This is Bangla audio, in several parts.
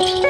আমার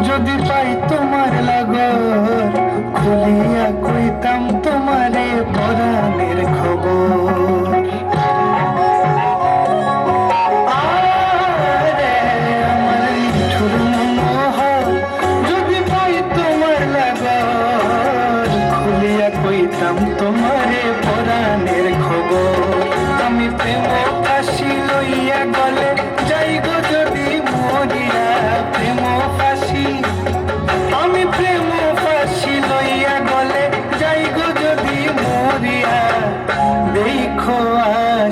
যদি পাই তোমার লাগর খুলিয়া কইতাম তোমারে পরাণের খবর। তোমারে পরাণের খবর।